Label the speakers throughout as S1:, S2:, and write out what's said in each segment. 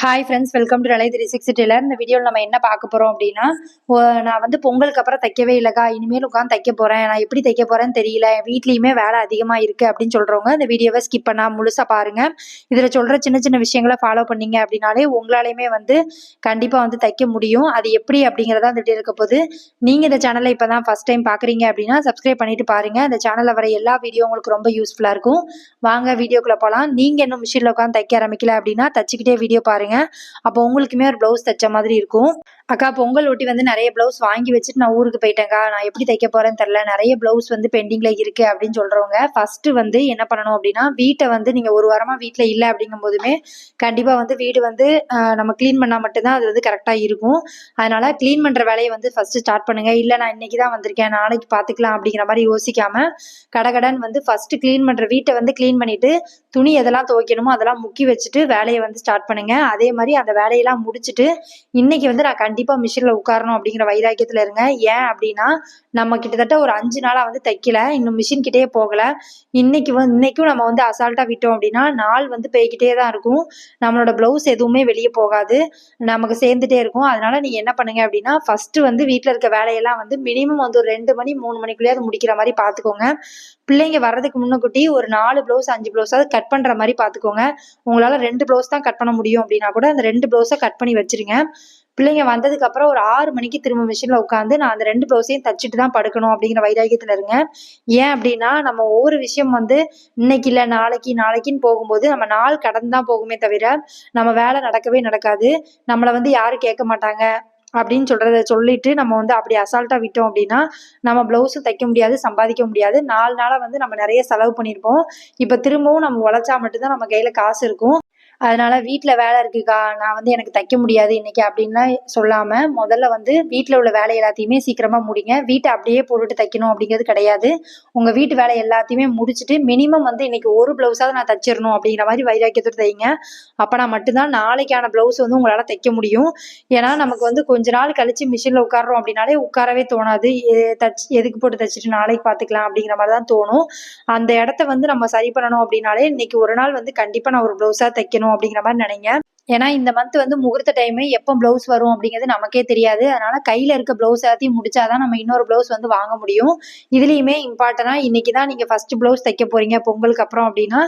S1: Hi friends welcome to ரலை three sixty tailor இந்த வீடியோவில் நம்ம என்ன பார்க்க போகிறோம் அப்படின்னா நான் வந்து பொங்கலுக்கு அப்புறம் தைக்கவே இல்லைக்கா. இனிமேல் உட்காந்து தைக்க போகிறேன் நான் எப்படி தைக்க போகிறேன்னு தெரியல. என் வீட்லேயுமே வேலை அதிகமாக இருக்குது அப்படின்னு சொல்கிறவங்க இந்த வீடியோவை ஸ்கிப் பண்ணால் முழுசாக பாருங்கள் இதில் சொல்கிற சின்ன சின்ன விஷயங்களை ஃபாலோ பண்ணீங்க அப்படின்னாலே உங்களாலையுமே வந்து கண்டிப்பாக வந்து தைக்க முடியும். அது எப்படி அப்படிங்கிறதா இந்த வீடியோ இருக்க போது நீங்கள் இந்த சேனலை இப்போ தான் ஃபஸ்ட் டைம் பார்க்குறீங்க அப்படின்னா சப்ஸ்கிரைப் பண்ணிட்டு பாருங்கள் இந்த சேனலில் வர எல்லா வீடியோ உங்களுக்கு ரொம்ப யூஸ்ஃபுல்லாக இருக்கும். வாங்க வீடியோக்குள்ளே போகலாம் நீங்கள் இன்னும் மிஷினில் உட்காந்து தைக்க ஆரம்பிக்கல அப்படின்னா தச்சுக்கிட்டே வீடியோ பாருங்க. அப்போ உங்களுக்குமே ஒரு ப்ளவுஸ் தைச்ச மாதிரி இருக்கும். அக்கா பொங்கல் ஒட்டி வந்து நிறைய ப்ளவுஸ் வாங்கி வச்சுட்டு நான் ஊருக்கு போயிட்டேங்க்கா நான் எப்படி தைக்க போறேன்னு தெரில நிறைய ப்ளவுஸ் வந்து பெண்டிங்ல இருக்கு அப்படின்னு சொல்றவங்க ஃபர்ஸ்ட் வந்து என்ன பண்ணணும் அப்படின்னா வீட்டை வந்து நீங்க ஒரு வாரமா வீட்டில் இல்லை அப்படிங்கும் போதுமே கண்டிப்பா வந்து வீடு வந்து நம்ம க்ளீன் பண்ணா மட்டும்தான் அது வந்து கரெக்டா இருக்கும். அதனால க்ளீன் பண்ற வேலையை வந்து ஃபர்ஸ்ட் ஸ்டார்ட் பண்ணுங்க. இல்ல நான் இன்னைக்கு தான் வந்திருக்கேன். நாளைக்கு பாத்துக்கலாம் அப்படிங்கிற மாதிரி யோசிக்காம கடகடன் வந்து ஃபர்ஸ்ட் கிளீன் பண்ற வீட்டை வந்து க்ளீன் பண்ணிட்டு துணி எதெல்லாம் துவைக்கணுமோ அதெல்லாம் முக்கி வச்சுட்டு வேலையை வந்து ஸ்டார்ட் பண்ணுங்க. அதே மாதிரி அந்த வேலையெல்லாம் முடிச்சுட்டு இன்னைக்கு வந்து நான் கண்டிப்பாக மிஷினில் உட்காரணும் அப்படிங்கிற வைராக்கியத்தில் இருங்க ஏன் அப்படின்னா நம்ம கிட்டத்தட்ட ஒரு அஞ்சு நாளாக வந்து தைக்கல. இன்னும் மிஷின் கிட்டே போகல. இன்னைக்கு வந்து இன்னைக்கும் நம்ம வந்து அசால்ட்டாக விட்டோம் அப்படின்னா நாள் வந்து போய்கிட்டே தான் இருக்கும். நம்மளோட ப்ளவுஸ் எதுவுமே வெளியே போகாது. நமக்கு சேர்ந்துட்டே இருக்கும். அதனால நீ என்ன பண்ணுங்க அப்படின்னா ஃபர்ஸ்ட் வந்து வீட்டில் இருக்க வேலையெல்லாம் வந்து மினிமம் வந்து ஒரு ரெண்டு மணி மூணு மணிக்குள்ளேயாவது முடிக்கிற மாதிரி பார்த்துக்கோங்க பிள்ளைங்க வர்றதுக்கு முன்னக்கூட்டி ஒரு நாலு ப்ளவுஸ் அஞ்சு ப்ளவுஸாவது கட் பண்ற மாதிரி பார்த்துக்கோங்க உங்களால் ரெண்டு ப்ளவுஸ் தான் கட் பண்ண முடியும் அப்படின்னா கூட அந்த ரெண்டு ப்ளவுஸை கட் பண்ணி வச்சிருங்க. பிள்ளைங்க வந்ததுக்கு அப்புறம் ஒரு ஆறு மணிக்கு திரும்ப மிஷினில் உட்காந்து நான் அந்த ரெண்டு ப்ளவுஸையும் தச்சுட்டு தான் படுக்கணும் அப்படிங்கிற வைராகியத்தில் இருங்க. ஏன் அப்படின்னா நம்ம ஒவ்வொரு விஷயம் வந்து இன்னைக்கு இல்லை நாளைக்கு நாளைக்குன்னு போகும்போது நம்ம நாள் கடந்து தான் போகுமே தவிர நம்ம வேலை நடக்கவே நடக்காது. நம்மளை வந்து யாரும் கேட்க மாட்டாங்க அப்படின்னு சொல்றத சொல்லிட்டு நம்ம வந்து அப்படி அசால்ட்டா விட்டோம் அப்படின்னா நம்ம பிளவுஸும் தைக்க முடியாது சம்பாதிக்க முடியாது. நாலு நாளா வந்து நம்ம நிறைய செலவு பண்ணியிருப்போம். இப்ப திரும்பவும் நம்ம உழைச்சா மட்டும்தான் நம்ம கையில காசு இருக்கும். அதனால வீட்டில் வேலை இருக்குக்கா நான் வந்து எனக்கு தைக்க முடியாது இன்னைக்கு அப்படின்லாம் சொல்லாம முதல்ல வந்து வீட்டில் உள்ள வேலை எல்லாத்தையுமே சீக்கிரமா முடிங்க. வீட்டை அப்படியே போட்டுட்டு தைக்கணும் அப்படிங்கிறது கிடையாது. உங்க வீட்டு வேலை எல்லாத்தையுமே முடிச்சுட்டு மினிமம் வந்து இன்னைக்கு ஒரு பிளவுஸாவது நான் தைச்சிடணும் அப்படிங்கிற மாதிரி வைராக்கியத்தோடு தைங்க. அப்பனா மட்டும்தான் நாளைக்கான பிளவுஸ் வந்து உங்களால தைக்க முடியும். ஏன்னா நமக்கு வந்து கொஞ்ச நாள் கழிச்சு மிஷின்ல உட்கார்றோம் அப்படின்னாலே உட்காரவே தோணாது. தச்சு எதுக்கு போட்டு தைச்சிட்டு நாளைக்கு பாத்துக்கலாம் அப்படிங்கிற மாதிரி தான் தோணும். அந்த இடத்த வந்து நம்ம சரி பண்ணணும் அப்படின்னாலே இன்னைக்கு ஒரு நாள் வந்து கண்டிப்பா நான் ஒரு பிளவுஸா தைக்கணும். அப்படிங்கிற மாதிரி நினைங்க. ஏன்னா இந்த மந்த் வந்து முகூர்த்த டைமு எப்போ ப்ளவுஸ் வரும் அப்படிங்கிறது நமக்கே தெரியாது. அதனால கையில இருக்க ப்ளவுஸ் எல்லாத்தையும் முடிச்சாதான் நம்ம இன்னொரு ப்ளவுஸ் வந்து வாங்க முடியும். இதுலயுமே இம்பார்ட்டனா இன்னைக்கு தான் நீங்க ஃபர்ஸ்ட் ப்ளவுஸ் தைக்க போறீங்க பொங்கலுக்கு அப்புறம் அப்படின்னா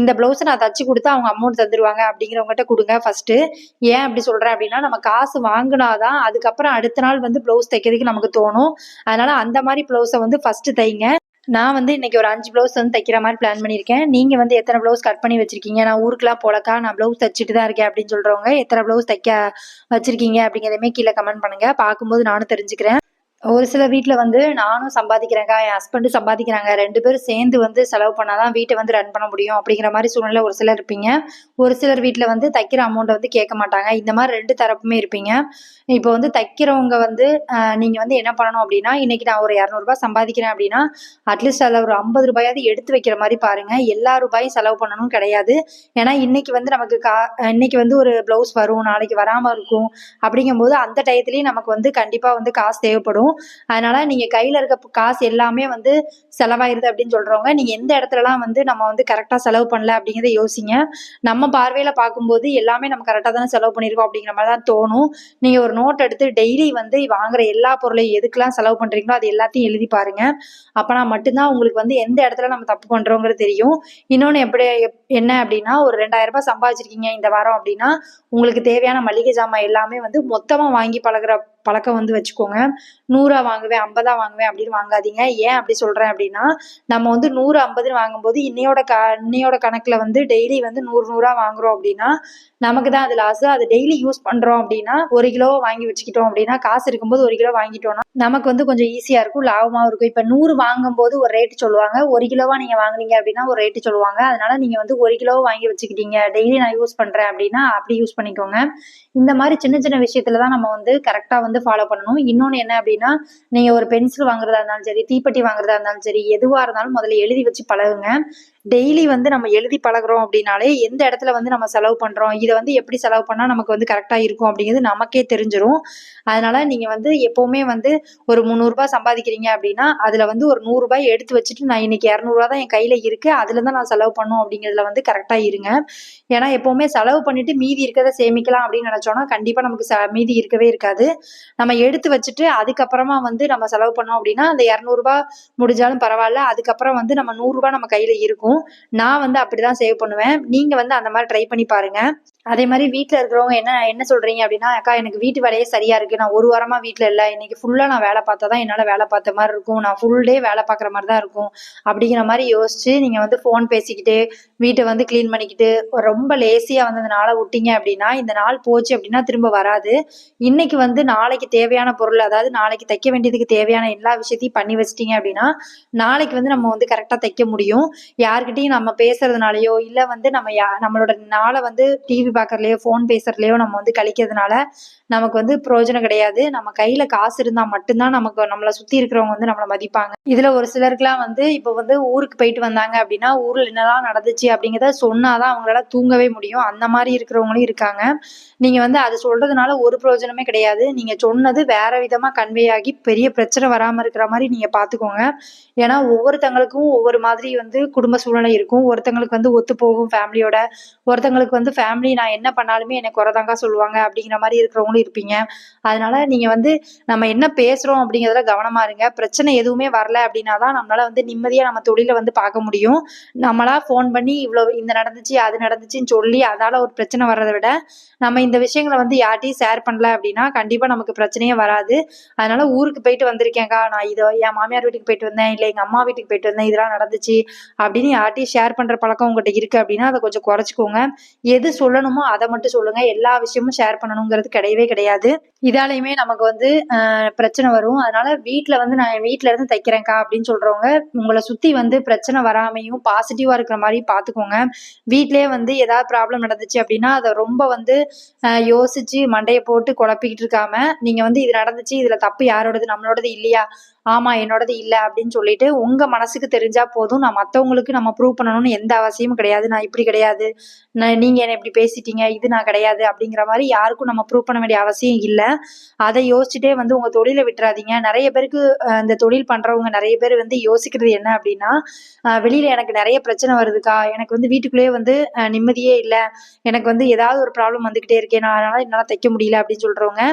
S1: இந்த ப்ளவுஸை நான் தச்சு கொடுத்து அவங்க அமௌண்ட் தந்துருவாங்க அப்படிங்கிறவங்ககிட்ட கொடுங்க ஃபர்ஸ்ட் ஏன் அப்படி சொல்றேன் அப்படின்னா நம்ம காசு வாங்கினாதான் அதுக்கப்புறம் அடுத்த நாள் வந்து ப்ளவுஸ் தைக்கிறதுக்கு நமக்கு தோணும். அதனால அந்த மாதிரி ப்ளவுஸை வந்து ஃபர்ஸ்ட் தைங்க. நான் வந்து இன்னைக்கு ஒரு அஞ்சு ப்ளவுஸ் வந்து தைக்கிற மாதிரி பிளான் பண்ணியிருக்கேன். நீங்க வந்து எத்தனை ப்ளவுஸ் கட் பண்ணி வச்சிருக்கீங்க? நான் ஊருக்குலாம் போலக்கா நான் ப்ளவுஸ் தைச்சிட்டு தான் இருக்கேன் அப்படின்னு சொல்றவங்க எத்தனை ப்ளவுஸ் தைக்க வச்சிருக்கீங்க அப்படிங்கிறதையுமே கீழே கமெண்ட் பண்ணுங்க. பார்க்கும்போது நானும் தெரிஞ்சுக்கிறேன். ஒரு சில வீட்டில் வந்து நானும் சம்பாதிக்கிறேங்க என் ஹஸ்பண்டும் சம்பாதிக்கிறாங்க. ரெண்டு பேரும் சேர்ந்து வந்து செலவு பண்ணாதான் வீட்டை வந்து ரன் பண்ண முடியும் அப்படிங்கிற மாதிரி சூழ்நிலை ஒரு சிலர் இருப்பீங்க. ஒரு சிலர் வீட்டில் வந்து தைக்கிற அமௌண்ட்டை வந்து கேட்க மாட்டாங்க. இந்த மாதிரி ரெண்டு தரப்புமே இருப்பீங்க. இப்போ வந்து தைக்கிறவங்க வந்து நீங்கள் வந்து என்ன பண்ணணும் அப்படின்னா இன்னைக்கு நான் ஒரு இரநூறுபா சம்பாதிக்கிறேன் அப்படின்னா அட்லீஸ்ட் அதில் ஒரு ஐம்பது ரூபாயாவது எடுத்து வைக்கிற மாதிரி பாருங்கள் எல்லா ரூபாயும் செலவு பண்ணணும் கிடையாது. ஏன்னா இன்றைக்கி வந்து நமக்கு கா இன்னைக்கு வந்து ஒரு ப்ளவுஸ் வரும் நாளைக்கு வராமல் இருக்கும். அப்படிங்கும்போது அந்த டயத்துலேயும் நமக்கு வந்து கண்டிப்பாக வந்து காசு தேவைப்படும். அதனால நீங்க கையில இருக்க காசு எல்லாமே வந்து செலவாயிருது அப்படின்னு சொல்றவங்க நீங்க எந்த இடத்துலலாம் வந்து நம்ம வந்து கரெக்டா செலவு பண்ணல அப்படிங்கிறத யோசிங்க. நம்ம பார்வையில பார்க்கும்போது எல்லாமே நம்ம கரெக்டா தானே செலவு பண்ணிருக்கோம் அப்படிங்கிற மாதிரி தான் தோணும். நீங்க ஒரு நோட் எடுத்து டெய்லி வந்து வாங்குற எல்லா பொருளையும் எதுக்கெல்லாம் செலவு பண்றீங்களோ அது எல்லாத்தையும் எழுதி பாருங்க. அப்பனா மட்டும்தான் உங்களுக்கு வந்து எந்த இடத்துல நம்ம தப்பு பண்றோங்கிறது தெரியும். இன்னொன்னு எப்படி எப்- என்ன அப்படின்னா ஒரு ரெண்டாயிரம் ரூபாய் சம்பாதிச்சிருக்கீங்க இந்த வாரம் அப்படின்னா உங்களுக்கு தேவையான மளிகை ஜாமான் எல்லாமே வந்து மொத்தமா வாங்கி பழகுற பழக்கம் வந்து வச்சுக்கோங்க. நூறா வாங்குவேன் ஐம்பதா வாங்குவேன் அப்படின்னு வாங்காதீங்க. ஏன் அப்படி சொல்றேன் அப்படின்னா நம்ம வந்து நூறு ஐம்பதுன்னு வாங்கும்போது இன்னையோட க இன்னையோட கணக்குல வந்து டெய்லி வந்து நூறு நூறா வாங்குறோம் அப்படின்னா நமக்கு தான் அது லாஸ் அது டெய்லி யூஸ் பண்றோம் அப்படின்னா ஒரு கிலோ வாங்கி வச்சுக்கிட்டோம் அப்படின்னா காசு இருக்கும்போது ஒரு கிலோ வாங்கிட்டோம்னா நமக்கு வந்து கொஞ்சம் ஈஸியா இருக்கும் லாபமாவும் இருக்கும். இப்ப நூறு வாங்கும்போது ஒரு ரேட் சொல்லுவாங்க. ஒரு கிலோவா நீங்க வாங்குனீங்க அப்படின்னா ஒரு ரேட்டு சொல்லுவாங்க. அதனால நீங்க வந்து ஒரு கிலோ வாங்கி வச்சுக்கிட்டீங்க. டெய்லி நான் யூஸ் பண்றேன் அப்படின்னா அப்படி யூஸ் பண்ணிக்கோங்க. இந்த மாதிரி சின்ன சின்ன விஷயத்துல தான் நம்ம வந்து கரெக்டா வந்து ஃபாலோ பண்ணணும். இன்னொன்னு என்ன அப்படின்னா நீங்கள் ஒரு பென்சில் வாங்குறதா இருந்தாலும் சரி தீப்பெட்டி வாங்குறதா இருந்தாலும் சரி எதுவா இருந்தாலும் முதல்ல எழுதி வச்சு பழகுங்க. டெய்லி வந்து நம்ம எழுதி பழகுறோம் அப்படின்னாலே எந்த இடத்துல வந்து நம்ம செலவு பண்ணுறோம் இதை வந்து எப்படி செலவு பண்ணால் நமக்கு வந்து கரெக்டாக இருக்கும் அப்படிங்கிறது நமக்கே தெரிஞ்சிடும் அதனால் நீங்கள் வந்து எப்போவுமே வந்து ஒரு முந்நூறுரூபா சம்பாதிக்கிறீங்க அப்படின்னா அதில் வந்து ஒரு நூறுரூபாய் எடுத்து வச்சுட்டு நான் இன்னைக்கு இரநூறுவா தான் என் கையில் இருக்குது அதில் தான் நான் செலவு பண்ணும் அப்படிங்கிறதுல வந்து கரெக்டாக இருங்க. ஏன்னா எப்போவுமே செலவு பண்ணிவிட்டு மீதி இருக்கிறத சேமிக்கலாம் அப்படின்னு நினச்சோன்னா கண்டிப்பாக நமக்கு ச மீதி இருக்கவே இருக்காது. நம்ம எடுத்து வச்சுட்டு அதுக்கப்புறமா வந்து நம்ம செலவு பண்ணோம் அப்படின்னா அந்த இரநூறுபா முடிஞ்சாலும் பரவாயில்ல அதுக்கப்புறம் வந்து நம்ம நூறுரூபா நம்ம கையில் இருக்கும். நான் வந்து அப்படிதான் சேவ் பண்ணுவேன். நீங்கள் வந்து அந்த மாதிரி ட்ரை பண்ணி பாருங்க. அதே மாதிரி வீட்டில் இருக்கிறவங்க என்ன என்ன சொல்றீங்க அப்படின்னா அக்கா எனக்கு வீட்டு வேலையே சரியா இருக்கு. நான் ஒரு வாரமா வீட்டில் இல்லை. இன்னைக்கு ஃபுல்லா நான் வேலை பார்த்தா தான் என்னால் வேலை பார்த்த மாதிரி இருக்கும். நான் ஃபுல் டே வேலை பார்க்குற மாதிரி தான் இருக்கும். அப்படிங்கிற மாதிரி யோசிச்சு நீங்க வந்து ஃபோன் பேசிக்கிட்டு வீட்டை வந்து க்ளீன் பண்ணிக்கிட்டு ரொம்ப லேசியாக வந்து அந்த நாளை விட்டீங்க அப்படின்னா இந்த நாள் போச்சு அப்படின்னா திரும்ப வராது. இன்னைக்கு வந்து நாளைக்கு தேவையான பொருள் அதாவது நாளைக்கு தைக்க வேண்டியதுக்கு தேவையான எல்லா விஷயத்தையும் பண்ணி வச்சிட்டீங்க அப்படின்னா நாளைக்கு வந்து நம்ம வந்து கரெக்டாக தைக்க முடியும். யார்கிட்டையும் நம்ம பேசுறதுனாலயோ இல்லை வந்து நம்ம யா நம்மளோட நாளை வந்து டிவி பார்க்கறதுலையோ ஃபோன் பேசுறதுலையோ நம்ம வந்து கழிக்கிறதுனால நமக்கு வந்து பிரயோஜனம் கிடையாது. நம்ம கையில காசு இருந்தா மட்டும்தான் நமக்கு நம்மளை சுத்தி இருக்கிறவங்க வந்து நம்மளை மதிப்பாங்க. இதுல ஒரு சிலருக்குலாம் வந்து இப்போ வந்து ஊருக்கு போயிட்டு வந்தாங்க அப்படின்னா ஊர்ல என்னதான் நடந்துச்சு அப்படிங்கிறத சொன்னாதான் அவங்களால தூங்கவே முடியும். அந்த மாதிரி இருக்கிறவங்களும் இருக்காங்க. நீங்க வந்து அது சொல்றதுனால ஒரு பிரயோஜனமே கிடையாது. நீங்க சொன்னது வேற விதமா கன்வே ஆகி பெரிய பிரச்சனை வராம இருக்கிற மாதிரி நீங்க பாத்துக்கோங்க. ஏன்னா ஒவ்வொருத்தங்களுக்கும் ஒவ்வொரு மாதிரி வந்து குடும்ப சூழ்நிலை இருக்கும். ஒருத்தங்களுக்கு வந்து ஒத்து போகும் ஃபேமிலியோட ஒருத்தங்களுக்கு வந்து ஃபேமிலி நான் என்ன பண்ணாலுமே என்னை குறைதாங்க சொல்லுவாங்க அப்படிங்கிற மாதிரி இருக்கிறவங்களும் இருப்பீங்க. அதனால நீங்க வந்து நம்ம என்ன பேசுறோம் அப்படிங்கிறதுல கவனமா இருங்க. பிரச்சனை எதுவுமே வரல அப்படின்னா தான் நம்மளால வந்து நிம்மதியா நம்ம தொழிலை வந்து பார்க்க முடியும். நம்மளா ஃபோன் பண்ணி இவ்வளவு இந்த நடந்துச்சு அது நடந்துச்சுன்னு சொல்லி அதால ஒரு பிரச்சனை வர்றதை விட நம்ம இந்த விஷயங்களை வந்து யார்ட்டையும் ஷேர் பண்ணல அப்படின்னா கண்டிப்பா நமக்கு பிரச்சனையே வராது. அதனால ஊருக்கு போயிட்டு வந்திருக்கேன்க்கா. நான் இதை என் மாமியார் வீட்டுக்கு போயிட்டு வந்தேன். இல்லை எங்க அம்மா வீட்டுக்கு போயிட்டு வந்தேன். இதெல்லாம் நடந்துச்சு அப்படின்னு யார்ட்டையும் ஷேர் பண்ற பழக்கம் உங்ககிட்ட இருக்கு அப்படின்னா அதை கொஞ்சம் குறைச்சிக்கோங்க. எது சொல்லணுமோ அதை மட்டும் சொல்லுங்க. எல்லா விஷயமும் ஷேர் பண்ணணுங்கிறது கிடையவே கிடையாது. இதாலையுமே நமக்கு வந்து பிரச்சனை வரும். அதனால வீட்டில் வந்து நான் வீட்டில இருந்து தைக்கிறேன்க்கா அப்படின்னு சொல்றவங்க உங்களை சுத்தி வந்து பிரச்சனை வராமையும் பாசிட்டிவா இருக்கிற மாதிரி பாத்துக்கோங்க. வீட்டிலே வந்து ஏதாவது ப்ராப்ளம் நடந்துச்சு அப்படின்னா அதை ரொம்ப வந்து யோசிச்சு மண்டையை போட்டு குழப்பிக்கிட்டு இருக்காம நீங்க வந்து இது நடந்துச்சு இதுல தப்பு யாரோடது நம்மளோடது இல்லையா? ஆமா என்னோடது இல்லை அப்படின்னு சொல்லிட்டு உங்க மனசுக்கு தெரிஞ்சா போதும். நான் மற்றவங்களுக்கு நம்ம ப்ரூவ் பண்ணணும்னு எந்த அவசியமும் கிடையாது. நான் இப்படி கிடையாது. நான் நீங்க என்ன இப்படி பேசிட்டீங்க இது நான் கிடையாது அப்படிங்கிற மாதிரி யாருக்கும் நம்ம ப்ரூவ் பண்ண வேண்டிய அவசியம் இல்லை. அதை யோசிச்சுட்டே வந்து உங்கள் தொழிலை விட்டுறாதீங்க. நிறைய பேருக்கு இந்த தொழில் பண்றவங்க நிறைய பேர் வந்து யோசிக்கிறது என்ன அப்படின்னா வெளியில் எனக்கு நிறைய பிரச்சனை வருதுக்கா? எனக்கு வந்து வீட்டுக்குள்ளேயே வந்து நிம்மதியே இல்லை. எனக்கு வந்து ஏதாவது ஒரு ப்ராப்ளம் வந்துக்கிட்டே இருக்கேன் நான் அதனால என்னால் தைக்க முடியல அப்படின்னு சொல்கிறவங்க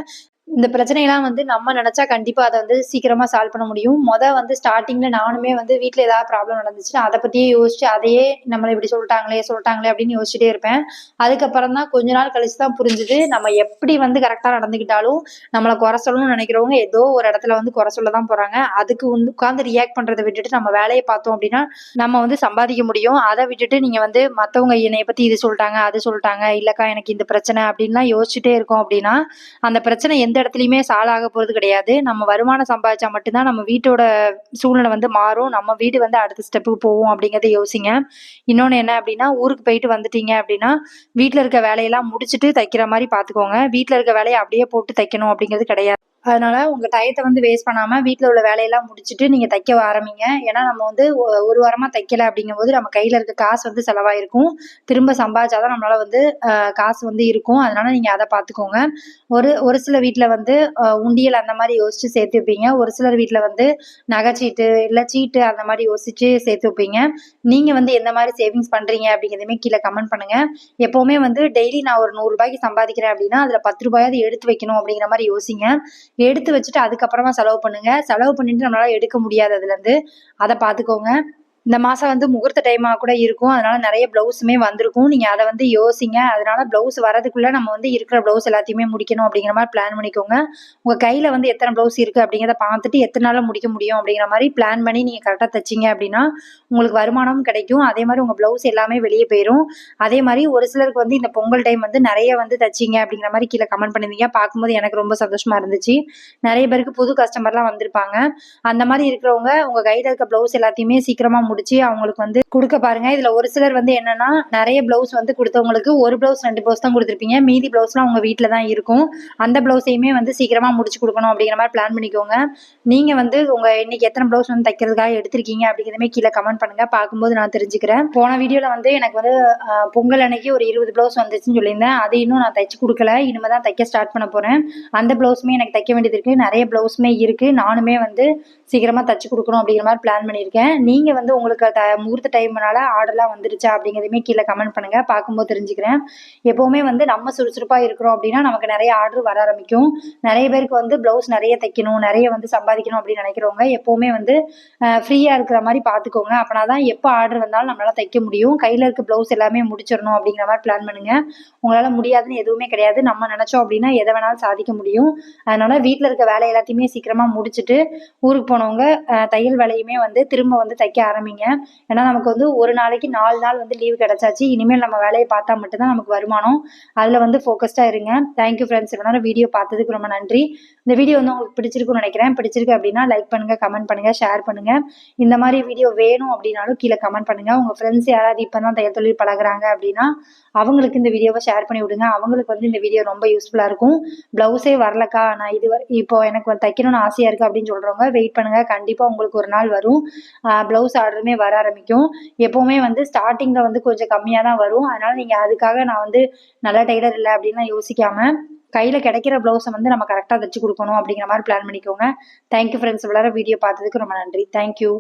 S1: இந்த பிரச்சனையெல்லாம் வந்து நம்ம நினைச்சா கண்டிப்பா அதை வந்து சீக்கிரமா சால்வ் பண்ண முடியும். முத வந்து ஸ்டார்டிங்ல நானுமே வந்து வீட்டில் ஏதாவது ப்ராப்ளம் நடந்துச்சுன்னா அதை பத்தியே யோசிச்சு அதையே நம்மளை இப்படி சொல்லிட்டாங்களே சொல்லிட்டாங்களே அப்படின்னு யோசிச்சுட்டே இருப்பேன். அதுக்கப்புறம் தான் கொஞ்ச நாள் கழிச்சு தான் புரிஞ்சுது நம்ம எப்படி வந்து கரெக்டா நடந்துக்கிட்டாலும் நம்மளை குறை சொல்லணும்னு நினைக்கிறவங்க ஏதோ ஒரு இடத்துல வந்து குறை சொல்ல தான் போறாங்க. அதுக்கு வந்து உட்காந்து ரியாக்ட் பண்றதை விட்டுட்டு நம்ம வேலையை பார்த்தோம் அப்படின்னா நம்ம வந்து சம்பாதிக்க முடியும். அதை விட்டுட்டு நீங்க வந்து மத்தவங்க என்னை பத்தி இது சொல்லிட்டாங்க அது சொல்லிட்டாங்க இல்லக்கா எனக்கு இந்த பிரச்சனை அப்படின்லாம் யோசிச்சுட்டே இருக்கோம் அப்படின்னா அந்த பிரச்சனை எந்த எந்த இடத்துலையுமே சாலாக போகிறது கிடையாது. நம்ம வருமானம் சம்பாதிச்சா மட்டும்தான் நம்ம வீட்டோட சூழ்நிலை வந்து மாறும். நம்ம வீடு வந்து அடுத்த ஸ்டெப்புக்கு போவோம் அப்படிங்கிறத யோசிங்க. இன்னொன்று என்ன அப்படின்னா ஊருக்கு போயிட்டு வந்துட்டீங்க அப்படின்னா வீட்டில் இருக்க வேலையெல்லாம் முடிச்சுட்டு தைக்கிற மாதிரி பார்த்துக்கோங்க வீட்டில் இருக்க வேலையை அப்படியே போட்டு தைக்கணும் அப்படிங்கிறது கிடையாது. அதனால உங்க டயத்தை வந்து வேஸ்ட் பண்ணாம வீட்டில் உள்ள வேலையெல்லாம் முடிச்சுட்டு நீங்க தைக்க ஆரம்பிங்க. ஏன்னா நம்ம வந்து ஒரு வாரமா தைக்கல அப்படிங்கும்போது நம்ம கையில இருக்க காசு வந்து செலவாயிருக்கும். திரும்ப சம்பாதிச்சாதான் நம்மளால வந்து காசு வந்து இருக்கும். அதனால நீங்க அதை பார்த்துக்கோங்க ஒரு ஒரு சில வீட்டில் வந்து உண்டியல் அந்த மாதிரி யோசிச்சு சேர்த்து வைப்பீங்க. ஒரு சிலர் வீட்டில் வந்து நகைச்சீட்டு இல்லை சீட்டு அந்த மாதிரி யோசிச்சு சேர்த்து வைப்பீங்க. நீங்க வந்து எந்த மாதிரி சேவிங்ஸ் பண்றீங்க அப்படிங்கிறதுமே கீழே கமெண்ட் பண்ணுங்க. எப்பவுமே வந்து டெய்லி நான் ஒரு நூறு ரூபாய்க்கு சம்பாதிக்கிறேன் அப்படின்னா அதுல பத்து ரூபாயாவது எடுத்து வைக்கணும் அப்படிங்கிற மாதிரி யோசிங்க. எடுத்து வச்சுட்டு அதுக்கப்புறமா செலவு பண்ணுங்க. செலவு பண்ணிட்டு நம்மளால எடுக்க முடியாது அதுல இருந்து அதை பாத்துக்கோங்க. இந்த மாசம் வந்து முகூர்த்த டைமா கூட இருக்கும். அதனால நிறைய பிளவுஸுமே வந்திருக்கும். நீங்க அதை வந்து யோசிங்க. அதனால பிளவுஸ் வரதுக்குள்ள நம்ம வந்து இருக்கிற பிளவுஸ் எல்லாத்தையுமே முடிக்கணும் அப்படிங்கிற மாதிரி பிளான் பண்ணிக்கோங்க. உங்க கையில வந்து எத்தனை பிளவுஸ் இருக்கு அப்படிங்கிறத பார்த்துட்டு எத்தனை நாள்ல முடிக்க முடியும் அப்படிங்கிற மாதிரி பிளான் பண்ணி நீங்க கரெக்டா தைச்சீங்க அப்படின்னா உங்களுக்கு வருமானமும் கிடைக்கும். அதே மாதிரி உங்க பிளவுஸ் எல்லாமே வெளியே போயிடும் அதே மாதிரி ஒரு சிலருக்கு வந்து இந்த பொங்கல் டைம் வந்து நிறைய வந்து தைச்சிங்க அப்படிங்கிற மாதிரி கீழே கமெண்ட் பண்ணிருந்தீங்க. பார்க்கும்போது எனக்கு ரொம்ப சந்தோஷமா இருந்துச்சு. நிறைய பேருக்கு புது கஸ்டமர்லாம் வந்திருப்பாங்க. அந்த மாதிரி இருக்கிறவங்க உங்க கையில இருக்க பிளவுஸ் எல்லாத்தையுமே சீக்கிரமா முடிச்சு அவங்களுக்கு வந்து கொடுக்க பாருங்க. இதுல ஒரு சிலர் வந்து என்னன்னா நிறைய பிளவுஸ் வந்து கொடுத்தவங்களுக்கு ஒரு பிளவுஸ் ரெண்டு பிளவுஸ் தான் கொடுத்துருப்பீங்க. மீதி பிளவுஸ்லாம் உங்க வீட்டில் தான் இருக்கும். அந்த பிளவுஸையுமே வந்து சீக்கிரமா முடிச்சு கொடுக்கணும் அப்படிங்கிற மாதிரி பிளான் பண்ணிக்கோங்க. நீங்க வந்து உங்க இன்னைக்கு எத்தனை பிளவுஸ் வந்து தைக்கிறதுக்காக எடுத்திருக்கீங்க அப்படிங்கிறதுமே கீழே கமெண்ட் பண்ணுங்க. பார்க்கும்போது நான் தெரிஞ்சுக்கிறேன். போன வீடியோல வந்து எனக்கு வந்து பொங்கல் அன்னைக்கு ஒரு இருபது பிளவுஸ் வந்துச்சுன்னு சொல்லியிருந்தேன். அது இன்னும் நான் தைச்சு கொடுக்கல. இனிமே தான் தைக்க ஸ்டார்ட் பண்ண போறேன். அந்த பிளவுஸுமே எனக்கு தைக்க வேண்டியது இருக்கு. நிறைய பிளவுஸுமே இருக்கு. நானுமே வந்து சீக்கிரமா தைச்சு கொடுக்கணும் அப்படிங்கிற மாதிரி பிளான் பண்ணியிருக்கேன். நீங்க வந்து உங்களுக்கு த முகூர்த்த டைம்னால ஆர்டர்லாம் வந்துருச்சா அப்படிங்கிறதுமே கீழே கமெண்ட் பண்ணுங்க. பார்க்கும்போது தெரிஞ்சுக்கிறேன். எப்போவுமே வந்து நம்ம சுறுசுறுப்பாக இருக்கிறோம் அப்படின்னா நமக்கு நிறைய ஆர்டர் வர ஆரம்பிக்கும். நிறைய பேருக்கு வந்து ப்ளவுஸ் நிறைய தைக்கணும் நிறைய வந்து சம்பாதிக்கணும் அப்படின்னு நினைக்கிறவங்க எப்போவுமே வந்து ஃப்ரீயாக இருக்கிற மாதிரி பார்த்துக்கோங்க. அப்படின்னா தான் எப்போ ஆர்டர் வந்தாலும் நம்மளால் தைக்க முடியும். கையில் இருக்க ப்ளவுஸ் எல்லாமே முடிச்சிடணும் அப்படிங்கிற மாதிரி பிளான் பண்ணுங்கள் உங்களால் முடியாதுன்னு எதுவுமே கிடையாது. நம்ம நினச்சோம் அப்படின்னா எதை வேணாலும் சாதிக்க முடியும். அதனால் வீட்டில் இருக்க வேலை எல்லாத்தையுமே சீக்கிரமாக முடிச்சுட்டு ஊருக்கு போனவங்க தையல் வேலையுமே வந்து திரும்ப வந்து தைக்க ஆரம்பிங்க. ஏன்னா நமக்கு வந்து ஒரு நாளைக்கு நாலு நாள் வந்து லீவு கிடைச்சாச்சு. இனிமேல் நம்ம வேலையை பார்த்தா மட்டும்தான் நமக்கு வருமானம். அதில் வந்து ஃபோக்கஸ்டாக இருங்க. தேங்க்யூ ஃப்ரெண்ட்ஸ் இவ்வளோ நேரம் வீடியோ பார்த்ததுக்கு ரொம்ப நன்றி. இந்த வீடியோ வந்து உங்களுக்கு பிடிச்சிருக்குன்னு நினைக்கிறேன். பிடிச்சிருக்கு அப்படின்னா லைக் பண்ணுங்க கமெண்ட் பண்ணுங்க ஷேர் பண்ணுங்க. இந்த மாதிரி வீடியோ வேணும் அப்படின்னாலும் கீழே கமெண்ட் பண்ணுங்க. உங்க ஃப்ரெண்ட்ஸ் யாராவது இப்போ தான் தையல் தொழில் பழகுறாங்க அப்படின்னா அவங்களுக்கு இந்த வீடியோவை ஷேர் பண்ணி விடுங்க. அவங்களுக்கு வந்து இந்த வீடியோ ரொம்ப யூஸ்ஃபுல்லாக இருக்கும். ப்ளவுஸே வரலக்கா. நான் இது வரை- இப்போ எனக்கு வந்து தைக்கணும்னு ஆசையாக இருக்குது அப்படின்னு சொல்கிறவங்க வெயிட் பண்ணுங்க. கண்டிப்பாக உங்களுக்கு ஒரு நாள் வரும். ப்ளவுஸ் ஆர்டருமே வர ஆரம்பிக்கும். எப்போவுமே வந்து ஸ்டார்டிங்கில் வந்து கொஞ்சம் கம்மியாக தான் வரும். அதனால நீங்கள் அதுக்காக நான் வந்து நல்ல டெய்லர் இல்லை அப்படின்லாம் யோசிக்காம கையில் கிடைக்கிற ப்ளவுஸை வந்து நம்ம கரெக்டாக தைச்சு கொடுக்கணும் அப்படிங்கிற மாதிரி பிளான் பண்ணிக்கோங்க. தேங்க்யூ ஃப்ரெண்ட்ஸ் விளாட வீடியோ பார்த்ததுக்கு ரொம்ப நன்றி. தேங்க்யூ